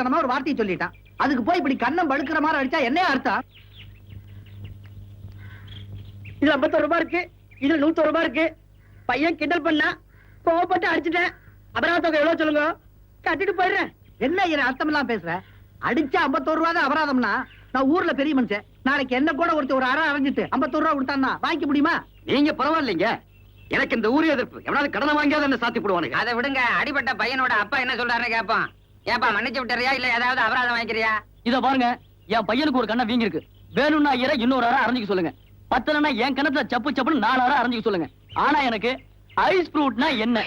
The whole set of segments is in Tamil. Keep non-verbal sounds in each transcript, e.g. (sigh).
அறிவுத்தனமா ஒரு வார்த்தையை சொல்லிட்டான். அதுக்கு போய் இப்படி கண்ணம் படுக்கிற மாதிரி அடிச்சா என்ன அர்த்தம்? இதுல ஐம்பத்தொரு ரூபாய் இருக்கு. இதுல நூத்தொரு ரூபாய் இருக்கு. பையன் கிண்டல் பண்ணா கோவப்பட்டு அடிச்சிட்டேன். அபராத தொகை எவ்வளவு சொல்லுங்க? கட்டிட்டு போயிடுறேன். என்ன என்ன அர்த்தம் எல்லாம் பேசுற? அடிச்சா ஐம்பத்தோரு ரூபா தான் அபராதம்னா? நான் ஊர்ல பெரிய மனுஷன். நாளைக்கு என்ன கூட ஒருத்தர் ஒரு அரை அரைஞ்சிட்டு ஐம்பத்தோரு ரூபா கொடுத்தான்னா வாங்கிக்க முடியுமா? நீங்க பரவாயில்லைங்க. எனக்கு இந்த ஊரே எதிர்ப்பு. எவனாவது கடனை வாங்கியாவது என்ன சாத்தி போடுவானுங்க? அதை விடுங்க. அடிபட்ட பையனோட அப்பா என்ன சொல்றாருன்னு கேட்போம். ஏன்பா மன்னிச்சு விட்டுறியா? இல்ல ஏதாவது அபராதம் வாங்கிக்கிறியா? இத பாருங்க என் பையனுக்கு ஒரு கண்ணை வீங்கி இருக்கு வேணும்னா ஐயரை இன்னொரு அரை அரைஞ்சிக்க சொல்லுங்க. பத்தலன்னா என் கணத்துல சப்பு சப்புன்னு நாலு அரை அரைஞ்சிக்க சொல்லுங்க. ஆனா எனக்கு ஐஸ் ஃப்ரூட்னா என்ன?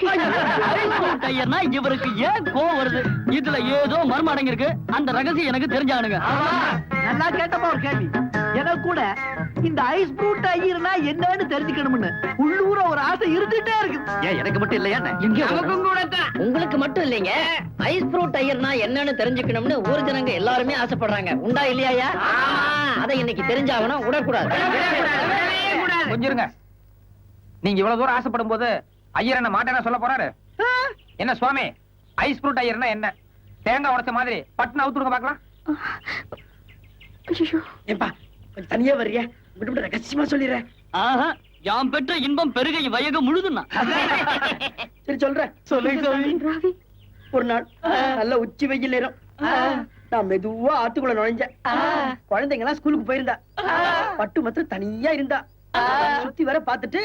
ஐஸ் ஃப்ரூட் ஐயர்னா இவருக்கு ஏன் கோவம் வருது? இதுல ஏதோ மர்மம் அடங்கியிருக்கு அந்த ரகசியம் எனக்கு தெரிஞ்சானுங்க. நல்லா கேட்டப்பா ஒரு கேள்வி. எனக்கு கூட இந்த ஐஸ் ஃப்ரூட் ஐயர்னா என்னன்னு தெரிஞ்சுக்கணும்னு உள்ளூர ஒரு ஆசை இருந்துட்டே இருக்கு. ஏன் எனக்கு மட்டும் இல்லையா என்ன? நமக்கும் கூட உங்களுக்கு மட்டும் இல்லைங்க. ஐஸ் ஃப்ரூட் ஐயர்னா என்னன்னு தெரிஞ்சுக்கணும்னு ஊர் ஜனங்க எல்லாருமே ஆசைப்படுறாங்க. உண்டா இல்லையா அதை இன்னைக்கு தெரிஞ்சாகணும் விடக்கூடாது. கொஞ்சம் இருங்க நீங்க இவ்வளவு தூரம் ஆசைப்படும் போது ஐயர் என்ன மாட்டேன்னா சொல்ல போறாரு? என்ன சுவாமி ஐஸ் ஃப்ரூட் ஐயர்னா என்ன? தேங்காய் உடைச்ச மாதிரி பட்டுன்னு அவுத்துடுங்க ஏப்பா கொஞ்சம் தனியா வர்றியா? விட்டு ரகசியமா சொல்லிடுறேன் ஆஹா யாம் பெற்ற இன்பம் பெருகை வயக முழுதுன்னா. சரி சொல்றேன். சொல்லுங்க ஒரு நாள் நல்ல உச்சி வெயில் நேரம். நான் மெதுவா ஆத்துக்குள்ள நுழைஞ்சேன். குழந்தைங்க எல்லாம் ஸ்கூலுக்கு போயிருந்தா. பட்டு மாத்திரம் தனியா இருந்தா. சுத்தி வர பாத்துட்டு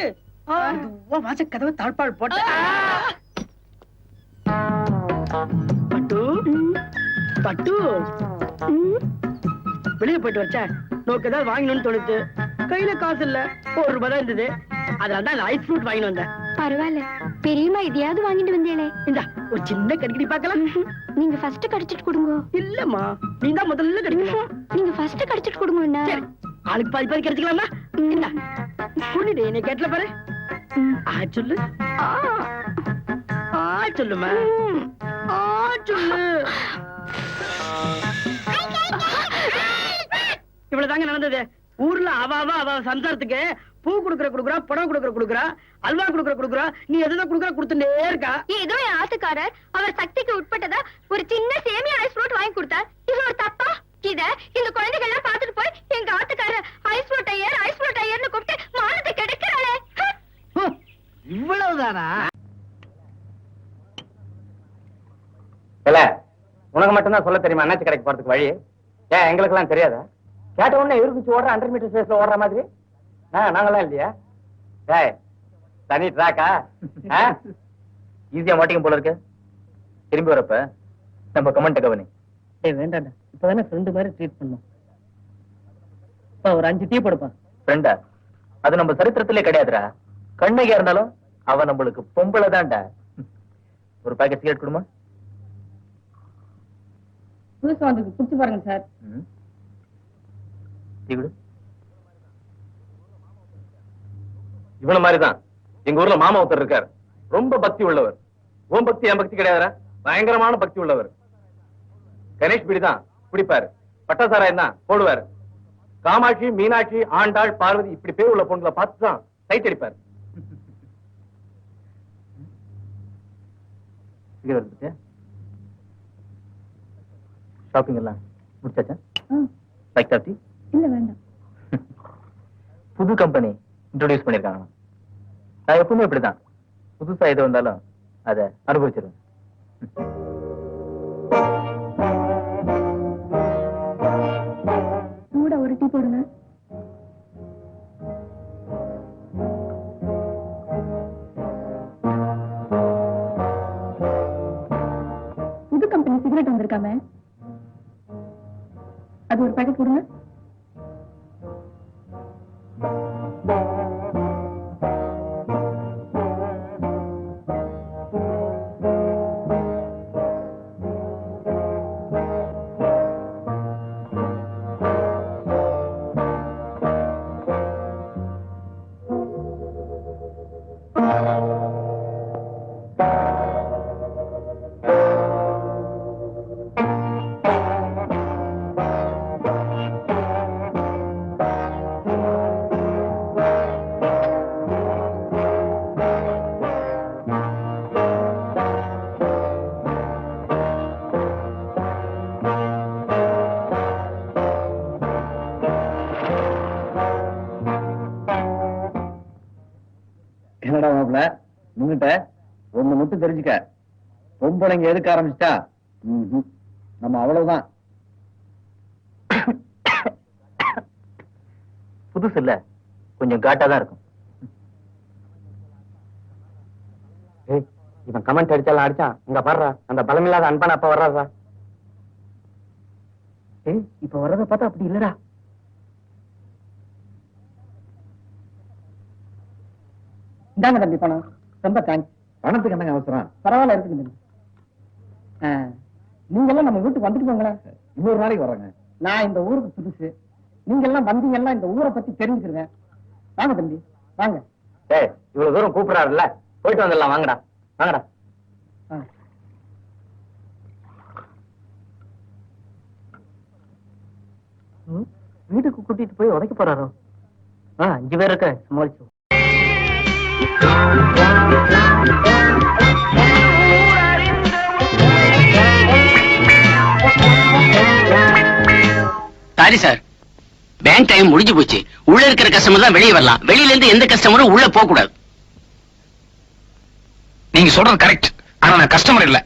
மெதுவா வாச கதவை தாழ்பாள் போட்டேன் பட்டு. பட்டு. வெளியே போயிட்டு வச்சேன் நோக்கு ஏதாவது வாங்கணும்னு தோணுது. கையில காசு இல்ல. ஒரு ரூபாய் தான் இருந்தது. அதனால தான் ஐஸ் ஃப்ரூட் வாங்கிட்டு வந்தேன். பரவாயில்ல. பெரியம்மா இதையாவது வாங்கிட்டு வந்தேளே. இந்தா ஒரு சின்ன கடிக்கடி பார்க்கலாம். நீங்க ஃபர்ஸ்ட் கடிச்சிட்டு கொடுங்க. இல்லம்மா நீ தான் முதல்ல கிடைக்கணும். நீங்க ஃபர்ஸ்ட் கடிச்சிட்டு கொடுங்க ஆளுக்கு பாதி பாதி கிடைச்சிக்கலாமா என்ன புண்ணிடு என்னை கேட்டல பாரு. ஆ சொல்லு. ஆ சொல்லுமா. ஆ சொல்லு. இவ்வளவுதாங்க நடந்தது. ஊர்ல அவ அவ அவ சம்சாரத்துக்கு பூ குடுக்கற குடுக்குறா படம் குடுக்கற குடுக்குறா அல்வா குடுக்கற குடுக்குறா நீ எதுதான் குடுக்கற கொடுத்துட்டே இருக்கா? ஏதோ என் ஆத்துக்காரர் அவர் சக்திக்கு உட்பட்டதா ஒரு சின்ன சேமியா ஐஸ் ஃப்ரூட் வாங்கி கொடுத்தார் இது ஒரு தப்பா? இத இந்த குழந்தைகள் எல்லாம் பாத்துட்டு போய் எங்க ஆத்துக்காரர் ice fruit Iyer ice fruit ஐயர்னு கூப்பிட்டு மானத்தை கெடுக்கிறாளே இவ்வளவுதானா? இல்ல உனக்கு மட்டும்தான் சொல்ல தெரியுமா அண்ணாச்சி கடைக்கு போறதுக்கு வழி? ஏன் எங்களுக்கு எல்லாம் தெரியாதா? கேட்ட உடனே இருக்கு ஓடுற ஹண்ட்ரட் மீட்டர் ஸ்பேஸ்ல ஓடுற மாதிரி? ஆ, நாங்கெல்லாம் இல்லையா? ஏய் தனி ட்ராக்கா ஈஸியா மாட்டிக்கும் போல இருக்கு. திரும்பி வரப்ப நம்ம கமெண்ட் கவனி. ஏய் வேண்டாம்டா. இப்பதானே ஃப்ரெண்டு மாதிரி ட்ரீட் பண்ணும். ஒரு அஞ்சு டீ போடுப்பா. ஃப்ரெண்டா அது நம்ம சரித்திரத்திலே கிடையாதுடா. கண்ணகியா இருந்தாலும் அவ நம்மளுக்கு பொம்பளை தான்டா. ஒரு பாக்கெட் சிகரெட் கொடுமா? புதுசா வந்து குடிச்சு பாருங்க சார். இவன மாதிரிதான். எங்க ஊர்ல மாமா ஒருத்தர் இருக்கார். ரொம்ப பக்தி உள்ளவர். ஓம் பக்தி என் பக்தி கிடையாதுடா பயங்கரமான பக்தி உள்ளவர். கணேஷ் பீடி தான் குடிப்பாரு. பட்டாசாராயம் தான் போடுவாரு. காமாட்சி மீனாட்சி ஆண்டாள் பார்வதி இப்படி பேர் உள்ள பொண்ணுல பார்த்து தான் சைட் சிகரெட் எடுத்துட்டியா? ஷாப்பிங் எல்லாம் முடிச்சாச்சா? லைக் டாப்டி இல்ல வேண்டாம். (laughs) புது கம்பெனி இன்ட்ரோடியூஸ் பண்ணிருக்காங்க நான் எப்பவுமே இப்படிதான். புதுசா எது வந்தாலும் அதை அனுபவிச்சிருவேன். கூட ஒரு டீ போடுங்க. சிகரெட் வந்திருக்காம அது ஒரு பாக்கெட் கொடுங்க முன்னிட்ட ஒண்ணு மட்டும் தெரிஞ்சுக்க. பொம்பளைங்க எதுக்க ஆரம்பிச்சிட்டா. நம்ம அவ்வளவுதான். புதுசு இல்ல கொஞ்சம் காட்டா தான் இருக்கும் இவன் கமெண்ட் அடிச்சாலும் அடிச்சான். இங்க பாடுறா அந்த பலமில்லாத அன்பான அப்பா வர்றாரா இப்ப வர்றத பார்த்தா அப்படி இல்லடா. இந்தாங்க தம்பி பணம். ரொம்ப தேங்க்ஸ் பணத்துக்கு என்னங்க அவசரம்? பரவாயில்ல இருக்குங்க நீங்க எல்லாம் நம்ம வீட்டுக்கு வந்துட்டு போங்களேன். இன்னொரு நாளைக்கு வர்றேங்க. நான் இந்த ஊருக்கு புதுசு. நீங்க எல்லாம் வந்தீங்கன்னா இந்த ஊரை பத்தி தெரிஞ்சுக்கிறேன் வாங்க தம்பி வாங்க. ஏய் இவ்வளவு தூரம் கூப்பிடுறாருல்ல? போயிட்டு வந்துடலாம் வாங்கடா. வாங்கடா. ஆ. வீட்டுக்கு கூட்டிட்டு போய் உதைக்க போறாரோ? ஆ அஞ்சு பேர் இருக்க சமாளிச்சு. Sorry sir. பேங்க் டைம் முடிஞ்சு போச்சு. உள்ள இருக்கிற கஸ்டமர் தான் வெளியே வரலாம். வெளியில இருந்து எந்த கஸ்டமரும் உள்ள போக கூடாது. நீங்க சொல்றது கரெக்ட் ஆனா நான் கஸ்டமர் இல்ல.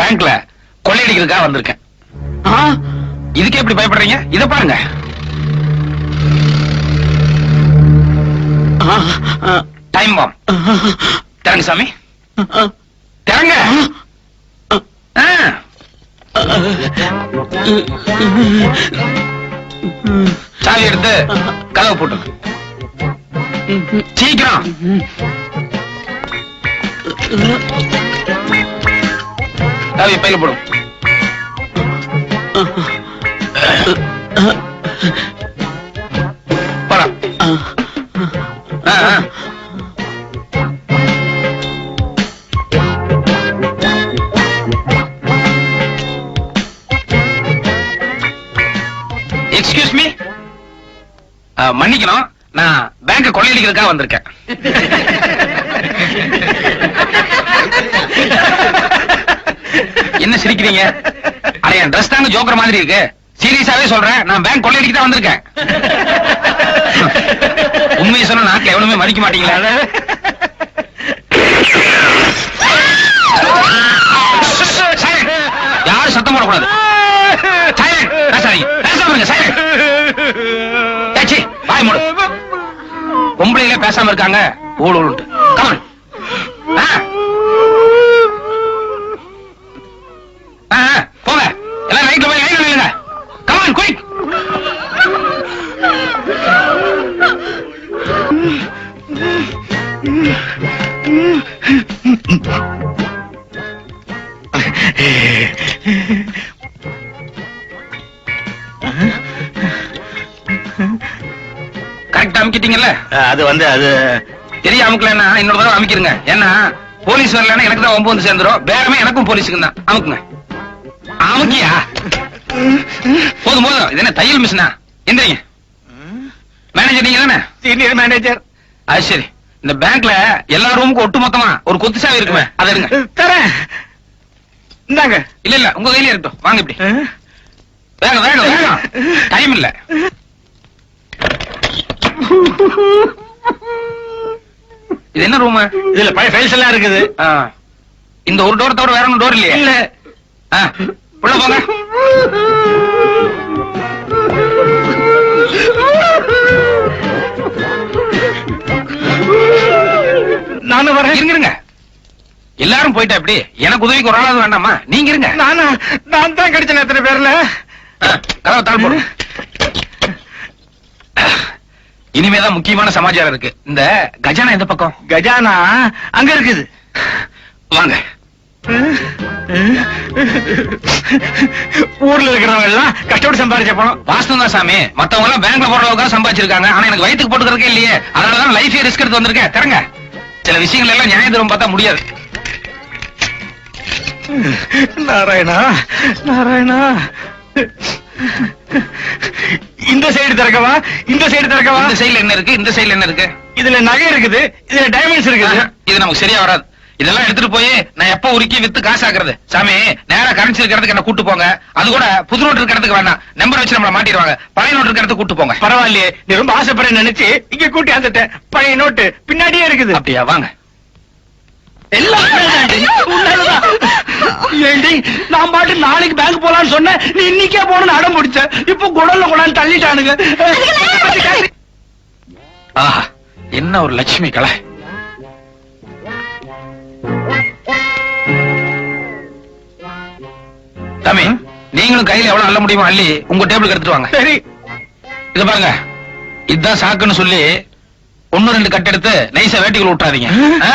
பேங்க்ல கொள்ளையடிக்கிறதுக்காக வந்திருக்கேன். இதுக்கே எப்படி பயப்படுறீங்க? இத பாருங்க. டைம் பாம் திறங்க சாமி. திறங்க. ஆ. சாவி எடுத்து கதவை போட்டு சீக்கிரம். சாவி பையில போடும் போடா. மன்னிக்கணும். நான் பேங்க கொள்ளையடிக்கிறதுக்காக வந்திருக்கேன். என்ன சிரிக்கிறீங்க? அட என் ட்ரெஸ் தாங்க ஜோக்கர் மாதிரி இருக்கு. சீரியஸாவே சொல்றேன். நான் பேங்க் கொள்ளையடிக்க தான் வந்திருக்கேன். உண்மையை சொன்ன நாட்டில் எவனுமே மதிக்க மாட்டீங்களா? யாரும் சத்தம் போடக்கூடாது. Silent. பேசாதீங்க. பேசாம இருங்க. Silent. வாய் மூடு. பொம்பளையில பேசாம இருக்காங்க. ஊழ ஊழுன்ட்டு கமன் போங்க. எல்லாம் ரைட்ல போய் லைன்ல இல்லைங்க கமன் குயிக் Mm-hmm. கரெக்டா அமுக்கிட்டீங்கல்ல? அது வந்து அது தெரிய அமுக்கலன்னா இன்னொரு தடவை அமுக்கிருங்க. ஏன்னா போலீஸ் வரலன்னா எனக்கு தான் ஒன்பது வந்து சேர்ந்துரும். பேரமே எனக்கும் போலீஸுக்கு தான். அமுக்குங்க. அமுக்கியா? போதும் போதும். இது என்ன தையல் மிஷினா? எந்திரிங்க. மேனேஜர் நீங்க தானே? சீனியர் மேனேஜர் அது சரி. இந்த பேங்க்ல எல்லா ரூமுக்கும் ஒட்டு மொத்தமா ஒரு கொத்து சாவி இருக்குமே அதை எடுங்க. தரேன். இந்தாங்க. இல்ல இல்ல உங்க கையில இருக்கட்டும். வாங்க இப்படி. வேகம் வேகம் வேகம். டைம் இல்ல. இது என்ன ரூம் இதுல பழைய ஃபைல்ஸ் எல்லாம் இருக்குது. இந்த ஒரு டோர் தவிர வேற ஒன்றும் டோர் இல்லையா? இல்ல. உள்ள போங்க. நானும் வரேன். இருங்க எல்லாரும் போயிட்டா எப்படி? எனக்கு உதவிக்கு ஒரு ஆளாவது வேண்டாமா? நீங்க இருங்க. நானா? நான் தான் கிடைச்சேன் எத்தனை பேர்ல. கதவை தாழ் போடுங்க இனிமேதான் முக்கியமான சமாச்சாரம் இருக்கு. இந்த கஜானா எந்த பக்கம்? கஜானா அங்க இருக்குது. வாங்க. ஊர்ல இருக்கிறவங்க எல்லாம் கஷ்டப்பட்டு சம்பாதிச்ச பணம். வாஸ்தவம் தான் சாமி. மத்தவங்க எல்லாம் பேங்க்ல போற அளவுக்கு சம்பாதிச்சிருக்காங்க. ஆனா எனக்கு வயித்துக்கு போட்டுக்கிறதுக்கே இல்லையே. அதனாலதான் லைஃபே ரிஸ்க் எடுத்து வந்திருக்கேன். திறங்க. சில விஷயங்கள் எல்லாம் நியாய தரும் பார்த்தா முடியாது. நாராயணா நாராயணா. இந்த சைடு திறக்கவா? இந்த சைடு திறக்கவா? இந்த சைடுல என்ன இருக்கு? இந்த சைடுல என்ன இருக்கு? இதுல நகை இருக்குது. இதுல டைமண்ட்ஸ் இருக்குது. இது நமக்கு சரியா வராது. இதெல்லாம் எடுத்துட்டு போய் நான் எப்ப உருக்கி வித்து காசாக்குறது சாமி நேரா கரன்சி இருக்கிறதுக்கு என்ன கூட்டு போங்க. அது கூட புது நோட்டு இருக்கிறதுக்கு வேண்டாம் நம்பர் வச்சு நம்மள மாட்டிடுவாங்க. பழைய நோட்டு இருக்கிறதுக்கு கூட்டு போங்க. பரவாயில்லையே. நீ ரொம்ப ஆசைப்படுற நினைச்சு இங்க கூட்டி வந்துட்டேன் பழைய நோட்டு பின்னாடியே இருக்குது. அப்படியா? வாங்க. ஏண்டி நான் பாட்டு நாளைக்கு பேங்க் போலான்னு சொன்னேன். நீ இன்னைக்கே போகணும்னு அடம் பிடிச்ச. இப்போ குடல்ல கொண்டாந்து தள்ளிட்டானுங்க. ஆஹா என்ன ஒரு லட்சுமி கலை. தம்பி நீங்களும் கையில எவ்வளவு அள்ள முடியுமோ அள்ளி உங்க டேபிளுக்கு எடுத்துட்டு வாங்க. சரி. இது பாருங்க. இதுதான் சாக்குன்னு சொல்லி ஒண்ணு ரெண்டு கட்டு எடுத்து நைஸா வேட்டிக்குள்ள விட்டுறாதீங்க ஆ?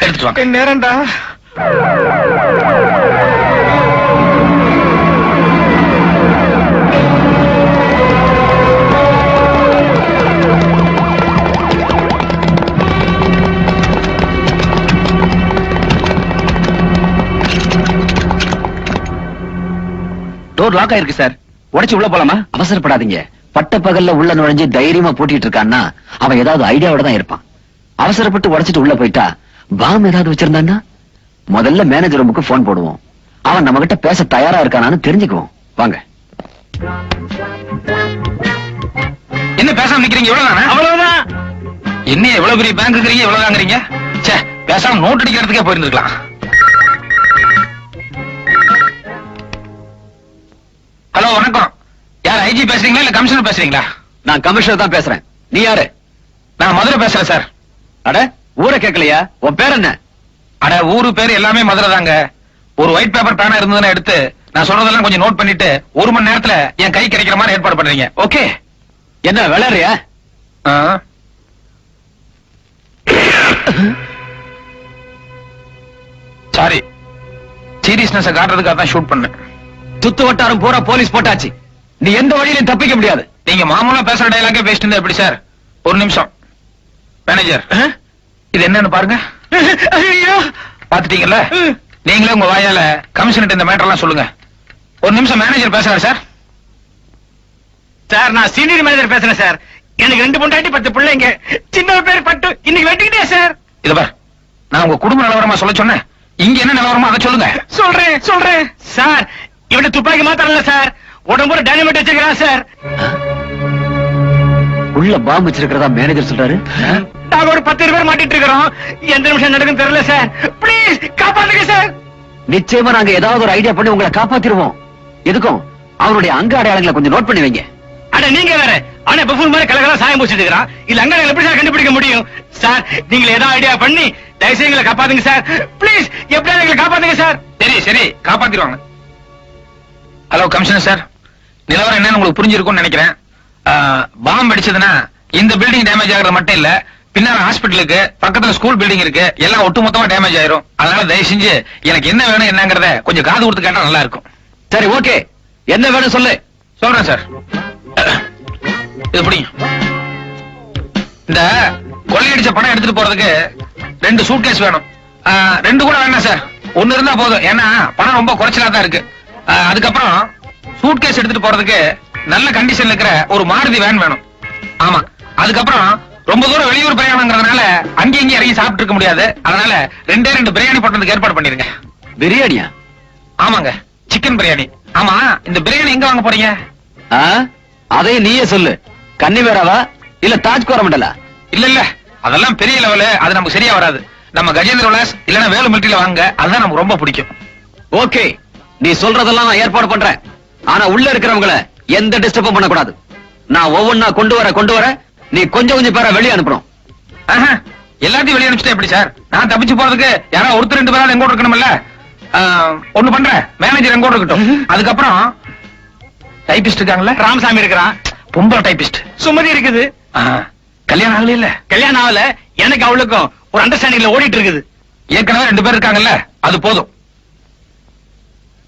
எடுத்துட்டு வாங்க. நேரம்டா. டோர் லாக் ஆயிருக்கு சார் உடைச்சு உள்ள போலாமா? அவசரப்படாதீங்க. பட்ட பகல்ல உள்ள நுழைஞ்சு தைரியமா பூட்டிட்டு இருக்கான்னா அவன் ஏதாவது ஐடியாவோட தான் இருப்பான். அவசரப்பட்டு உடைச்சிட்டு உள்ள போயிட்டா பாம் ஏதாவது வச்சிருந்தான்னா? முதல்ல மேனேஜர் ரூமுக்கு போன் போடுவோம். அவன் நம்ம கிட்ட பேச தயாரா இருக்கானான்னு தெரிஞ்சுக்குவோம். வாங்க. என்ன பேசாம நிக்கிறீங்க? இவ்வளவுதானே? அவ்வளவுதான். என்ன எவ்வளவு பெரிய பேங்க் இருக்கிறீங்க? இவ்வளவுதாங்கிறீங்க? ச்சே பேசாம நோட் அடிக்கிறதுக்கே போயிருந்துருக்கலாம். ஹலோ வணக்கம். ஐஜி பேசுறீங்களா இல்ல கமிஷனர் பேசுறீங்களா? நான் கமிஷனர் தான் பேசுறேன். நீ யாரு? நான் மதுரை பேசுறேன் சார். அட ஊரை கேட்கலையா? உன் பேர் என்ன? அட ஊரு பேர் எல்லாமே மதுரை தாங்க. ஒரு ஒயிட் பேப்பர் பேனா இருந்ததுன்னா எடுத்து நான் சொல்றதெல்லாம் கொஞ்சம் நோட் பண்ணிட்டு ஒரு மணி நேரத்துல என் கை கிடைக்கிற மாதிரி ஏற்பாடு பண்றீங்க. ஓகே. என்ன விளையாடுறியா? சாரி சீரியஸ்னஸ் காட்டுறதுக்காக தான் ஷூட் பண்ணேன். சுத்து வட்டாரம் பூரா போலீஸ் போட்டாச்சு. நீ எந்த வழியிலும் தப்பிக்க முடியாது. நீங்க மாமூலா பேசுற டயலாக்கே பேசிட்டு எப்படி சார் ஒரு நிமிஷம். மேனேஜர் இது என்னன்னு பாருங்க. பாத்துட்டீங்கல்ல நீங்களே உங்க வாயால கமிஷனர் இந்த மேட்டர் எல்லாம் சொல்லுங்க. ஒரு நிமிஷம் மேனேஜர் பேசுறாரு சார் சார் நான் சீனியர் மேனேஜர் பேசுறேன் சார். எனக்கு ரெண்டு பொண்டாட்டி பத்து பிள்ளைங்க. சின்ன பேர் பட்டு இன்னைக்கு வெட்டிக்கிட்டே சார். இத பார் நான் உங்க குடும்ப நிலவரமா சொல்ல சொன்னேன். இங்க என்ன நிலவரமா அதை சொல்லுங்க. சொல்றேன் சொல்றேன். சார் இவன துப்பாக்கி மாத்திரம் இல்ல சார். உடம்புற டைனமேட் வச்சிருக்கான் சார் உள்ள பாம்பு வச்சிருக்கிறதா மேனேஜர் சொல்றாரு? நாங்க ஒரு பத்து பேர் மாட்டிட்டு இருக்கிறோம். எந்த நிமிஷம் நடக்கும் தெரியல சார் ப்ளீஸ் காப்பாத்துங்க சார் நிச்சயமா நாங்க ஏதாவது ஒரு ஐடியா பண்ணி உங்களை காப்பாத்திருவோம். எதுக்கும்? அவருடைய அங்க அடையாளங்களை கொஞ்சம் நோட் பண்ணி வைங்க. அட நீங்க வேற. ஆனா பஃபூன் மாதிரி கலகலா சாயம் பூசிட்டு இருக்கிறான். இல்ல அங்க எப்படி சார் கண்டுபிடிக்க முடியும்? சார் நீங்க ஏதாவது ஐடியா பண்ணி தயவுசெய்து எங்களை காப்பாத்துங்க சார் ப்ளீஸ் எப்படியாவது எங்களை காப்பாத்துங்க சார் சரி சரி. காப்பாத்திடுவாங்க. ஹலோ கமிஷனர் சார் நிலவரம் என்னன்னு உங்களுக்கு புரிஞ்சிருக்கும்னு நினைக்கிறேன். பாம்பு அடிச்சதுன்னா இந்த பில்டிங் டேமேஜ் ஆகுறது மட்டும் இல்ல பின்னால ஹாஸ்பிட்டலுக்கு பக்கத்துல ஸ்கூல் பில்டிங் இருக்கு எல்லாம் ஒட்டுமொத்தமா டேமேஜ் ஆயிரும். அதனால தயவு செஞ்சு எனக்கு என்ன வேணும் என்னங்கறத கொஞ்சம் காது கொடுத்து கேட்டா நல்லா இருக்கும். சரி ஓகே என்ன வேணும் சொல்லு. சொல்றேன் சார் இது பிடிங்க. இந்த கொள்ளையடிச்ச பணம் எடுத்துட்டு போறதுக்கு ரெண்டு சூட்கேஸ் வேணும். ரெண்டு கூட வேணாம் சார் ஒன்னு இருந்தா போதும். ஏன்னா பணம் ரொம்ப குறைச்சலா தான் இருக்கு. அதுக்கப்புறம் சூட்கேஸ் எடுத்துட்டு போறதுக்கு நல்ல கண்டிஷன்ல இருக்கிற ஒரு மாருதி வேன் வேணும். ஆமா. அதுக்கப்புறம் ரொம்ப தூரம் வெளியூர் பிரயாணங்கிறதுனால அங்கேயும் இங்கேயும் இறங்கி சாப்பிட்டு இருக்க முடியாது. அதனால ரெண்டே ரெண்டு பிரியாணி போட்டதுக்கு ஏற்பாடு பண்ணிருங்க. பிரியாணியா? ஆமாங்க. சிக்கன் பிரியாணி. ஆமா. இந்த பிரியாணி எங்க வாங்க போறீங்க? அதையும் நீயே சொல்லு. கன்னிவேராவா இல்ல தாஜ் கோரமண்டலா இல்ல இல்ல. அதெல்லாம் பெரிய லெவலு அது நமக்கு சரியா வராது. நம்ம கஜேந்திர விலாஸ் இல்லனா வேலு மிலிட்டரியில வாங்க. அதுதான் நமக்கு ரொம்ப பிடிக்கும். ஓகே. நீ சொல்றதெல்லாம் நான் ஏற்பாடு பண்றேன். ஆனா உள்ள இருக்கிறவங்கள எந்த டிஸ்டர்பும் பண்ணக்கூடாது. நான் ஒவ்வொன்னா கொண்டு வர கொண்டு வர நீ கொஞ்சம் கொஞ்சம் பேரை வெளியே அனுப்பணும் எல்லாத்தையும் வெளியே அனுப்பிச்சிட்டா எப்படி சார்? நான் தப்பிச்சு போறதுக்கு யாரோ ஒருத்தர் ரெண்டு பேராவது எங்கூட இருக்கணும்ல? ஒண்ணு பண்றேன் மேனேஜர் எங்கூட இருக்கட்டும். அதுக்கப்புறம் டைபிஸ்ட் இருக்காங்கல்ல? ராமசாமி இருக்கிறான். பொம்பளை டைபிஸ்ட் சுமதி இருக்குது. கல்யாணம் ஆகல இல்ல? கல்யாணம் ஆகல. எனக்கு அவளுக்கும் ஒரு அண்டர்ஸ்டாண்டிங்ல ஓடிட்டு இருக்குது. ஏற்கனவே ரெண்டு பேர் இருக்காங்கல்ல? அது போதும்.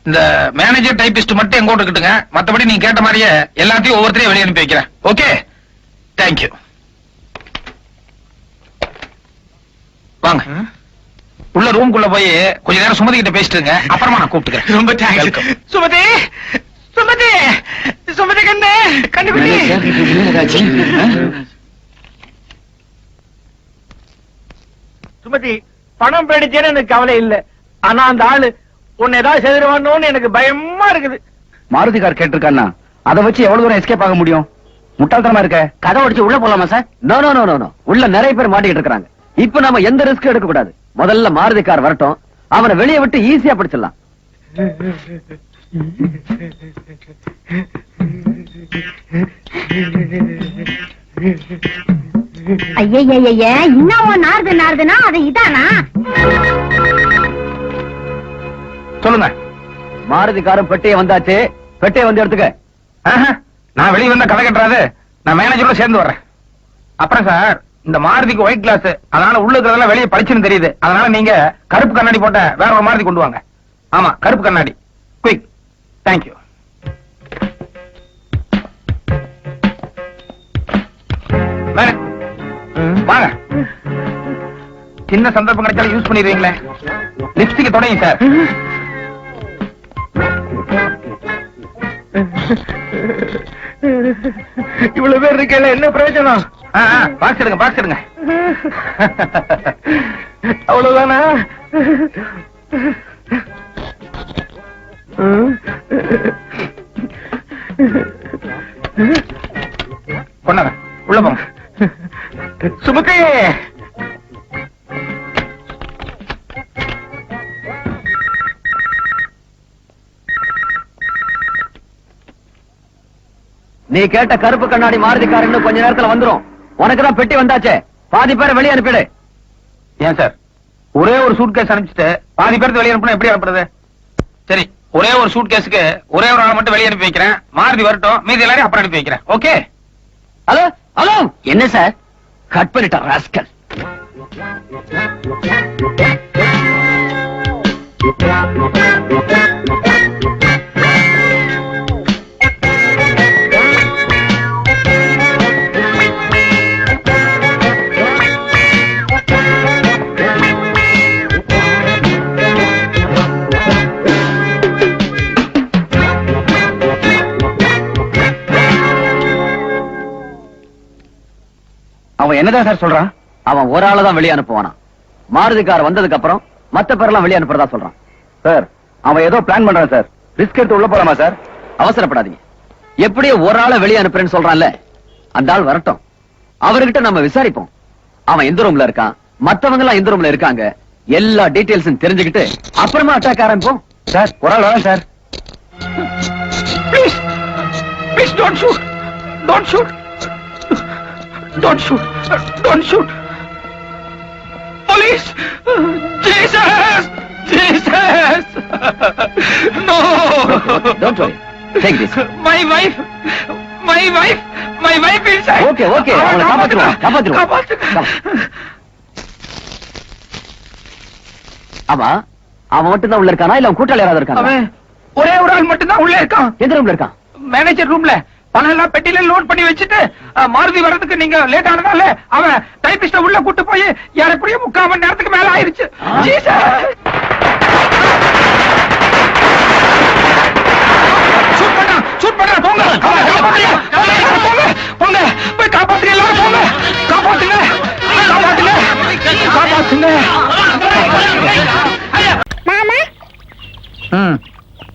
இந்த மேனேஜர் டைபிஸ்ட் மட்டும் எங்கூட இருக்கட்டுங்க மத்தபடி நீங்க கேட்ட மாதிரியே எல்லாத்தையும் ஒவ்வொருத்தரையும் வெளியே அனுப்பி வைக்கிறேன். ஓகே தேங்க்யூ வாங்க. உள்ள ரூம்குள்ள போய் கொஞ்ச நேரம் சுமதி கிட்ட பேசிட்டு இருங்க அப்புறமா நான் கூப்பிட்டுக்கிறேன். ரொம்ப தேங்க்ஸ். சுமதி! சுமதி! சுமதி கண்ணு! கண்டுபிடி சுமதி பணம் போயிடுச்சேன்னு எனக்கு கவலை இல்ல. ஆனா அந்த ஆளு உன்னை ஏதாவது செதுருவானோன்னு எனக்கு பயமா இருக்குது. மாருதி கார் கேட்டிருக்கான்னா அதை வச்சு எவ்வளவு தூரம் எஸ்கேப் ஆக முடியும்? முட்டாள்தனமா இருக்க? கதை உடைச்சு உள்ள போலாமா sir no no no no உள்ள நிறைய பேர் மாட்டிக்கிட்டு இருக்காங்க இப்ப நாம எந்த ரிஸ்க் எடுக்க கூடாது முதல்ல மாருதி கார் வரட்டும். அவனை வெளியே விட்டு ஈஸியா பிடிச்சிடலாம். ஐயய்யய்ய இன்னும் நாருது நாருதுன்னா அது இதானா? சொல்லுங்க. மாருதி காரும் பெட்டியை வந்தாச்சு. பெட்டியை வந்து எடுத்துக்க. நான் வெளிய வந்த கதை கட்டுறாது. நான் மேனேஜரோட சேர்ந்து வர்றேன். அப்புறம் சார் இந்த மாருதிக்கு ஒயிட் கிளாஸ் அதனால உள்ள இருக்கிறதெல்லாம் வெளியே பளிச்சுன்னு தெரியுது. அதனால நீங்க கருப்பு கண்ணாடி போட்ட வேற ஒரு மாருதி கொண்டு வாங்க. ஆமா கருப்பு கண்ணாடி. குயிக் தேங்க்யூ வாங்க. சின்ன சந்தர்ப்பம் கிடைச்சாலும் யூஸ் பண்ணிடுவீங்களே. லிப்ஸ்டிக் தொடங்கி சார் இவ்வளவு பேர் இருக்கல என்ன பிரயோஜனம்? பாக்ஸ் எடுங்க பாக்ஸ் எடுங்க. (laughs) அவ்வளவுதானா? கேட்ட கருப்பு கண்ணாடி மாருதி கார் இன்னும் கொஞ்ச நேரத்துல வந்துரும். உனக்கு தான் பெட்டி வந்தாச்சே. பாதி பேரை வெளியே அனுப்பிடு ஏன் சார்? ஒரே ஒரு சூட் கேஸ் அனுப்பிச்சிட்டு பாதி பேருக்கு வெளியே அனுப்பினா எப்படி அனுப்புறது? சரி ஒரே ஒரு சூட் கேஸுக்கு ஒரே ஒரு ஆளை மட்டும் வெளியே அனுப்பி வைக்கிறேன். மாருதி வரட்டும் மீதி எல்லாரையும் அப்புறம் அனுப்பி வைக்கிறேன். ஓகே? Hello hello! என்ன சார்? கட் பண்ணிட்டான் ராஸ்கல் அவன் என்னதான் சார் சொல்றான்? அவன் ஒரு ஆளை தான் வெளியே அனுப்புவானா? மாருதி கார் வந்ததுக்கு அப்புறம் மத்த பேரெல்லாம் வெளியே அனுப்புறதா சொல்றான். சார் அவன் ஏதோ பிளான் பண்றான் சார். ரிஸ்க் எடுத்து உள்ள போலாமா சார்? அவசரப்படாதீங்க. எப்படியோ ஒரு ஆளை வெளியே அனுப்புறேன்னு சொல்றான்ல? அந்த ஆள் வரட்டும். அவர்கிட்ட நம்ம விசாரிப்போம். அவன் எந்த ரூம்ல இருக்கான்? மத்தவங்க எல்லாம் எந்த ரூம்ல இருக்காங்க? எல்லா டீடைல்ஸும் தெரிஞ்சுக்கிட்டு அப்புறமா அட்டாக் ஆரம்பிப்போம். சார் ஒரு ஆள் வரேன் sir. Please please don't shoot don't shoot don't shoot don't shoot police Jesus Jesus no Don't worry. Take this. My wife my wife my wife is Okay, okay. அவளை காப்பாத்திருவோம், காப்பாத்திருவோம். காப்பாத்துங்க. ஆமா அவன் மட்டும் தான் உள்ள இருக்கானா? இல்ல அவன் கூட்டாளி யாராவது இருக்கானா அவன் ஒரே ஒரு ஆள் மட்டும் தான் உள்ள இருக்கான். எந்த ரூம்ல இருக்கான்? மேனேஜர் ரூம்ல பணம் எல்லாம் பெட்டில லோட் பண்ணி வச்சுட்டு மாருதி வர்றதுக்கு நீங்க லேட் ஆனதால அவன் டைபிஸ்ட உள்ள கூட்டு போய் யாரைப்படியும் முக்கால் மணி நேரத்துக்கு மேல ஆயிருச்சு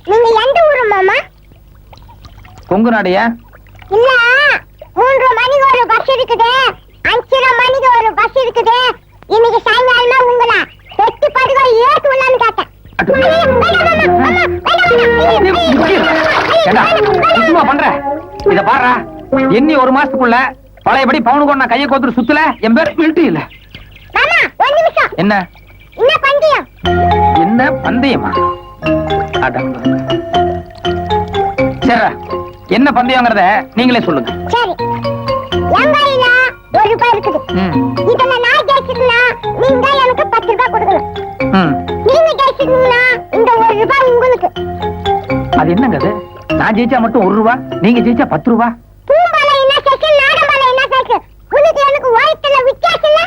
நீங்க எந்த ஊரு மாமா கொங்கு நாடியா இல்ல. மூன்று மணிக்கு ஒரு பஸ் இருக்குது. அஞ்சரை மணிக்கு ஒரு பஸ் இருக்குது. இன்னைக்கு சாயங்காலமா உங்கள பெட்டி படுகை ஏத்து உள்ளான்னு கேட்டேன். பண்ற? இத பாருடா எண்ணி ஒரு மாசத்துக்குள்ள பழையபடி பவுனுக்கு நான் கையை கோத்துட்டு சுத்தல? என் பேர் மில்ட்டி இல்ல. என்ன? என்ன பந்தயம்? என்ன பந்தயமா? சரி என்ன பந்தயங்கிறத நீங்களே சொல்லுங்க. சரி. என் கையில ஒரு ரூபாய் இருக்குது. ம், இதுல நான் ஜெயிச்சிட்டுனா நீங்க எனக்கு பத்து ரூபாய் கொடுக்கணும். நீங்க ஜெயிச்சிட்டீங்கன்னா இந்த ஒரு ரூபாய் உங்களுக்கு. அது என்னங்க அது? நான் ஜெயிச்சா மட்டும் ஒரு ரூபா நீங்க ஜெயிச்சா பத்து ரூபா? பூம்பாலை என்ன சேர்க்கு நாடம்பாலை என்ன சேர்க்கு? உனக்கு எனக்கு வயிற்றுல வித்தியாசம் இல்ல?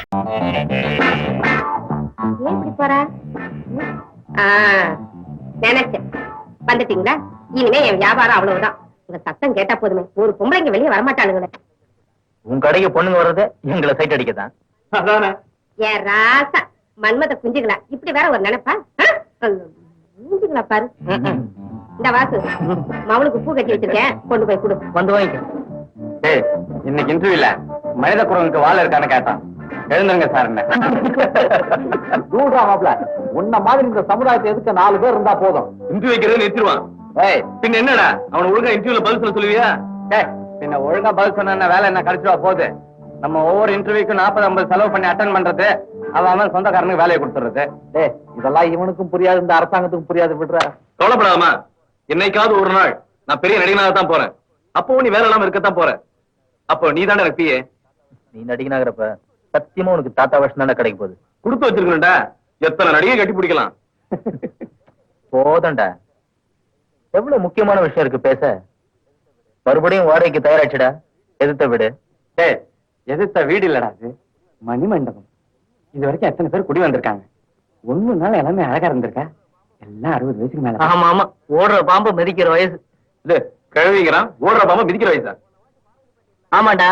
ஏன் இப்படி போற? நினைச்சேன். வந்துட்டீங்களா? இனிமே என் வியாபாரம் அவ்வளவுதான். உங்க சத்தம் கேட்டா போதுமே. ஒரு பொம்பளைங்க வெளியே வரமாட்டாளுங்களே. உன் கடைக்கு பொண்ணுங்க வர்றது எங்களை சைட் அடிக்கதான் ஏன் ராசா மன்மத குஞ்சுங்களா இப்படி வேற ஒரு நினைப்பா? குஞ்சுங்களா பாரு. இந்த வாசு மவளுக்கு பூ கட்டி வச்சிருக்கேன். கொண்டு போய் கொடு. வந்து வாங்கிக்க. ஏய் இன்னைக்கு இன்டர்வியூல மனித குரலுக்கு வாழ இருக்கான்னு கேட்டான். எழுந்துருங்க சார் (laughs) மாப்ள உன்ன மாதிரி இந்த சமுதாயத்தை எதுக்க நாலு பேர் இருந்தா போதும்? இன்டர்வியூ வைக்கிறது நிறுத்திடுவான். பின்ன என்னடா? அவன ஒழுங்கா இன்டர்வியூல பதில் சொல்ல சொல்லுவியா? டேய், பின்ன ஒழுங்கா பதில் சொன்ன வேலை என்ன கிடைச்சிருவா போகுது? நம்ம ஒவ்வொரு இன்டர்வியூக்கும் நாற்பது ஐம்பது செலவு பண்ணி அட்டன் பண்றது அவன் அவன் சொந்தக்காரனுக்கு வேலையை கொடுத்துறது டேய் இதெல்லாம் இவனுக்கும் புரியாது இந்த அரசாங்கத்துக்கும் புரியாது விடுற. கவலைப்படாதமா என்னைக்காவது ஒரு நாள் நான் பெரிய நடிகனாக தான் போறேன். அப்போ நீ வேலை இல்லாம இருக்கத்தான் போற. அப்போ நீ தானே நீ நடிகனாகிறப்ப சத்தியமா உனக்கு தாத்தா வருஷம் தானே கிடைக்க போகுது? கொடுத்து வச்சிருக்கணும்டா. எத்தனை நடிகை கட்டி பிடிக்கலாம். போதண்டா எவ்வளவு முக்கியமான விஷயம் இருக்கு பேச? மறுபடியும் வாடகைக்கு தயாராச்சுடா. எதிர்த்த வீடு. டேய் எதிர்த்த வீடு இல்லடா அது. மணிமண்டபம். இது வரைக்கும் எத்தனை பேர் குடி வந்திருக்காங்க? ஒண்ணு நாள் எல்லாமே அழகா இருந்திருக்கா? எல்லாம் அறுபது வயசுக்கு மேல. ஆமா ஆமா. ஓடுற பாம்பு மிதிக்கிற வயசு. இது கிழவிங்கிறான் ஓடுற பாம்பா மிதிக்கிற வயசா? ஆமாண்டா.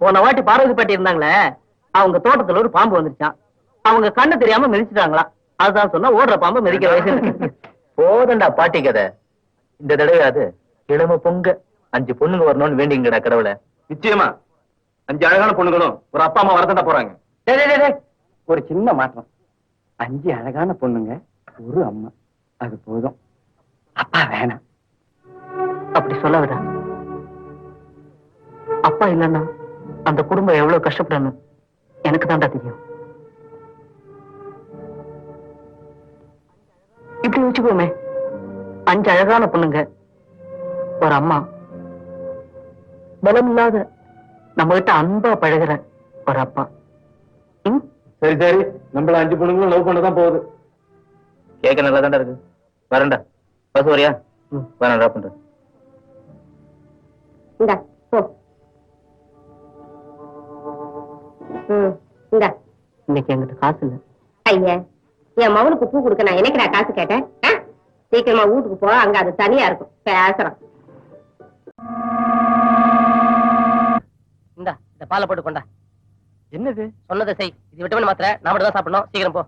போன வாட்டி பார்வதி பாட்டி இருந்தாங்களே அவங்க தோட்டத்துல ஒரு பாம்பு வந்துருச்சான் அவங்க கண்ணு தெரியாம மிதிச்சிட்டாங்களா அதுதான் சொன்னா ஓடுற பாம்பு மிதிக்கிற வயசு. (laughs) போதண்டா பாட்டி கதை. இந்த தடவை அது இளம பொங்க அஞ்சு பொண்ணுங்க வரணும்னு வேண்டிங்கடா கடவுளை. நிச்சயமா. அஞ்சு அழகான பொண்ணுங்களும் ஒரு அப்பா அம்மா வரத்தா போறாங்க. டேய், டேய், டேய், டேய். ஒரு சின்ன மாற்றம். அஞ்சு அழகான பொண்ணுங்க ஒரு அம்மா. அது போதும். அப்பா வேணாம். அப்படி சொல்லாதடா. அப்பா இல்லன்னா அந்த குடும்பம் எவ்வளவு கஷ்டப்படணும்? எனக்கு தான்டா தெரியும். இப்படி வச்சுக்கோமே அஞ்சு அழகான பொண்ணுங்க. ஒரு அம்மா. பலம் இல்லாத நம்ம கிட்ட அன்பா பழகுற ஒரு அப்பா? சரி சரி. நம்மள அஞ்சு பொண்ணுங்களும் லவ் பண்ணதான் போகுது. கேட்க நல்லா தாண்டா இருக்கு. வரேன்டா. பஸ் வரியா? வரேன் ட்ராப் பண்றேன். இந்தா போ. இன்னைக்கு என்கிட்ட காசு இல்ல. ஐயா என் மவனுக்கு பூ கொடுக்க நான் என்னைக்கு நான் காசு கேட்டேன்? சீக்கிரமா வீட்டுக்கு போ அங்க அது தனியா இருக்கும். பேசுறோம். இந்தா இந்த பாலை போட்டு கொண்டா. என்னது? சொன்னதை செய். இது விட்டமின் மாத்திரை. நான் மட்டும் தான் சாப்பிடணும். சீக்கிரம் போ.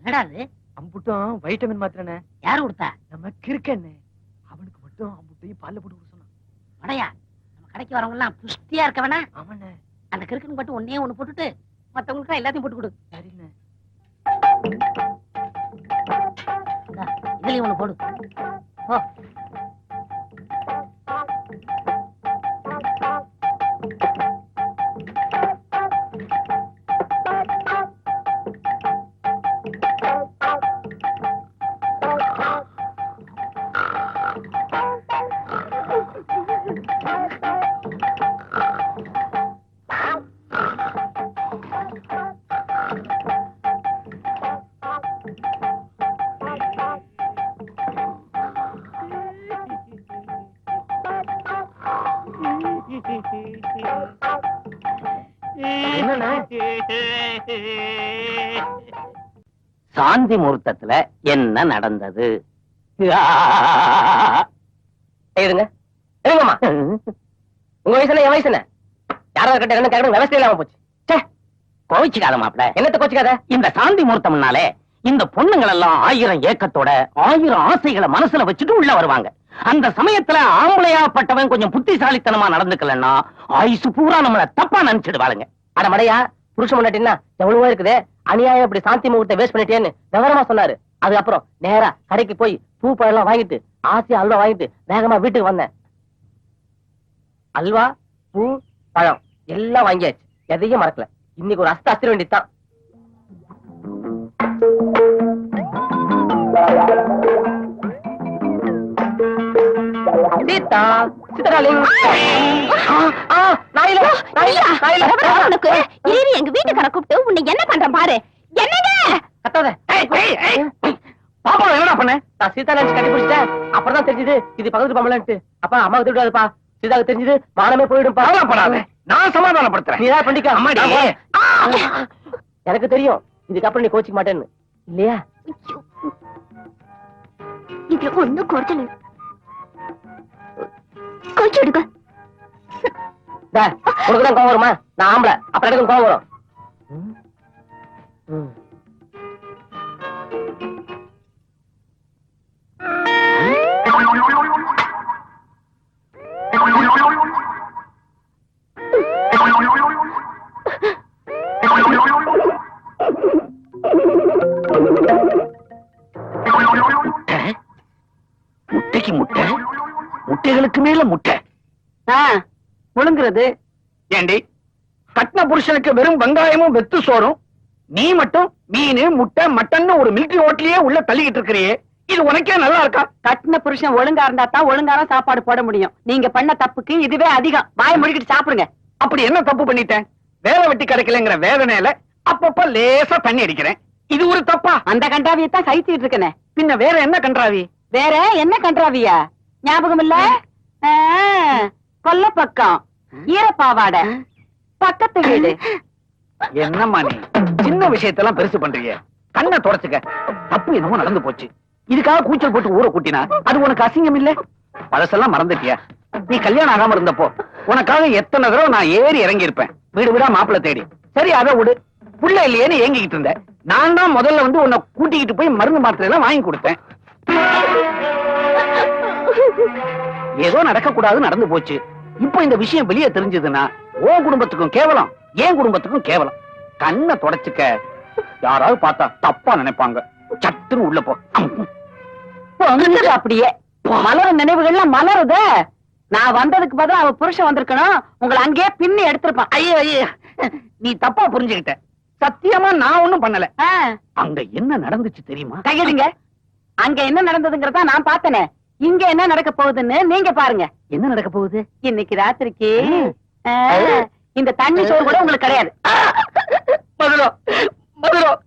என்னடா அது? அம்புட்டும் வைட்டமின் மாத்திரனே யாரு கொடுத்தா? நம்ம கிறுக்கண்ணே. அவனுக்கு மட்டும் அம்புட்டையும் பால்ல போட்டு கொடுக்க சொன்னான். வடையா? நம்ம கடைக்கு வரவங்க எல்லாம் புஷ்டியா இருக்க வேணா ஆமாண்ணே. அந்த கிறுக்குன்னு மட்டும் ஒன்னே ஒண்ணு போட்டுட்டு மத்தவங்களுக்கு எல்லாத்தையும் போட்டு கொடு. சரிண்ணே. இதுலயும் ஒண்ணு போடு. போ. என்ன நடந்தது? இருங்க. இருங்கம்மா. உங்க வயசு என்ன என் வயசு என்ன யாராவது கிட்ட என்ன கேட்கணும் விவசாயம் இல்லாம போச்சு. ச்சே, கோவிச்சுக்காத மாப்பிள. என்னத்த கோச்சுக்காத இந்த சாந்தி முகூர்த்தம்னாலே இந்த பொண்ணுங்கள் எல்லாம் ஆயிரம் ஏக்கத்தோட ஆயிரம் ஆசைகளை மனசுல வச்சுட்டு உள்ள வருவாங்க. அந்த சமயத்துல ஆம்பளையாப்பட்டவன் கொஞ்சம் புத்திசாலித்தனமா நடந்துக்கலன்னா ஆயுசு பூரா நம்மள தப்பா நினைச்சிடுவாளுங்க. அட மடையா புருஷன் முன்னாடினா எவ்வளவோ இருக்குது. அநியாயம் இப்படி சாந்தி முகூர்த்த வேஸ்ட் பண்ணிட்டேன்னு விவரமா சொன்னாரு. அதுக்கப்புறம் நேரா கடைக்கு போய் பூ பழம் வாங்கிட்டு ஆசையா அல்வா வாங்கிட்டு வேகமா வீட்டுக்கு வந்தேன். அல்வா பூ பழம் எல்லாம் வாங்கியாச்சு. எதையும் மறக்கல. இன்னைக்கு ஒரு அஸ்த அஸ்திர வேண்டியதுதான் எங்க வீட்டுக்கார கூப்பிட்டு உன்னை என்ன பண்றேன் பாரு. என்னங்க? கத்தாத. பாப்பா என்னடா பண்ண? நான் சீதா நினைச்சு கட்டி பிடிச்சிட்டேன் அப்புறம் தான் தெரிஞ்சது இது பக்கத்து பாம்பலான்ட்டு அப்பா அம்மாவுக்கு திட்டுவாதுப்பா சீதாவுக்கு தெரிஞ்சது மானமே போயிடும்பா. கவலைப்படாத நான் சமாதானப்படுத்துறேன். நீ ஏதாவது பண்ணிக்க. அம்மாடி. எனக்கு தெரியும் இதுக்கப்புறம் நீ கோச்சிக்க மாட்டேன்னு. இல்லையா? இதுல ஒண்ணும் குறைச்சல் எடுக்க உனக்குதான் கோவம் வருமா? நான் ஆம்பளை. அப்புறம் எனக்கு கோவம் வரும். முட்டைக்கு முட்டை? முட்டைகளுக்கு மேல முட்டை. ஏண்டி? கட்ன புருஷனுக்கு வெறும் வெங்காயமும் வெத்து சோறும் நீ மட்டும் மீன் முட்டை மட்டன் ஒரு மிலிட்டரி ஹோட்டலையே உள்ள தள்ளிக்கிட்டு இருக்கிறியே. இது உனக்கே நல்லா இருக்கா கட்டின புருஷன் ஒழுங்கா இருந்தா தான் ஒழுங்கான சாப்பாடு போட முடியும். நீங்க பண்ண தப்புக்கு இதுவே அதிகம். வாய முடிக்கிட்டு சாப்பிடுங்க. அப்படி என்ன தப்பு பண்ணிட்டேன்? வேலை வெட்டி கிடைக்கலங்கிற வேதனையில அப்பப்ப லேசா தண்ணி அடிக்கிறேன். இது ஒரு தப்பா? அந்த கண்டாவியத்தான் சகிச்சுக்கிட்டு இருக்கனே. பின்ன வேற என்ன கன்றாவி? வேற என்ன கன்றாவியா? ஞாபகம் இல்ல? கொல்ல பக்கம். ஈரப்பாவாடை. பக்கத்து வீடு. என்னம்மா நீ? சின்ன விஷயத்தெல்லாம் பெருசு பண்றீங்க. கண்ணை தொடச்சுக்க. தப்பு என்னமோ நடந்து போச்சு. இதுக்காக கூச்சல் போட்டு ஊரை கூட்டினா அது உனக்கு அசிங்கம் இல்ல? பழசெல்லாம் மறந்துட்டியா? நீ கல்யாணம் ஆகாம இருந்தப்போ உனக்காக எத்தனை தடவை நான் ஏறி இறங்கி இருப்பேன் வீடு வீடா மாப்பிள்ள தேடி. சரி அதை விடு. புள்ள இல்லையேன்னு ஏங்கிக்கிட்டு இருந்த நான் தான் முதல்ல வந்து உன்னை கூட்டிக்கிட்டு போய் மருந்து மாத்திரை எல்லாம் வாங்கி கொடுத்தேன். ஏதோ நடக்க கூடாது நடந்து போச்சு. இப்போ இந்த விஷயம் வெளியே தெரிஞ்சதுன்னா உன் குடும்பத்துக்கும் கேவலம் ஏன் குடும்பத்துக்கும் கேவலம்? கண்ணை தொடச்சுக்க. யாராவது பார்த்தா தப்பா நினைப்பாங்க. சட்டுன்னு உள்ள போ. பொங்குது அப்படியே. மலர நினைவுகள்லாம் மலருத. நான் வந்ததுக்கு பதில் அவ புருஷன் வந்திருக்கணும். உங்களை அங்கேயே பின்னு எடுத்திருப்பான். ஐயோ ஐயோ. நீ தப்பா புரிஞ்சுகிட்ட சத்தியமா நான் ஒண்ணும் பண்ணல. அங்க என்ன நடந்துச்சு தெரியுமா? கையெழுங்க அங்க என்ன நடந்ததுங்கிறத நான் பார்த்தனே. இங்க என்ன நடக்க போகுதுன்னு நீங்க பாருங்க. என்ன நடக்க போகுது? இன்னைக்கு ராத்திரிக்கு இந்த தண்ணி சோறு கூட உங்களுக்கு கிடையாது. மதுரம் மதுரம்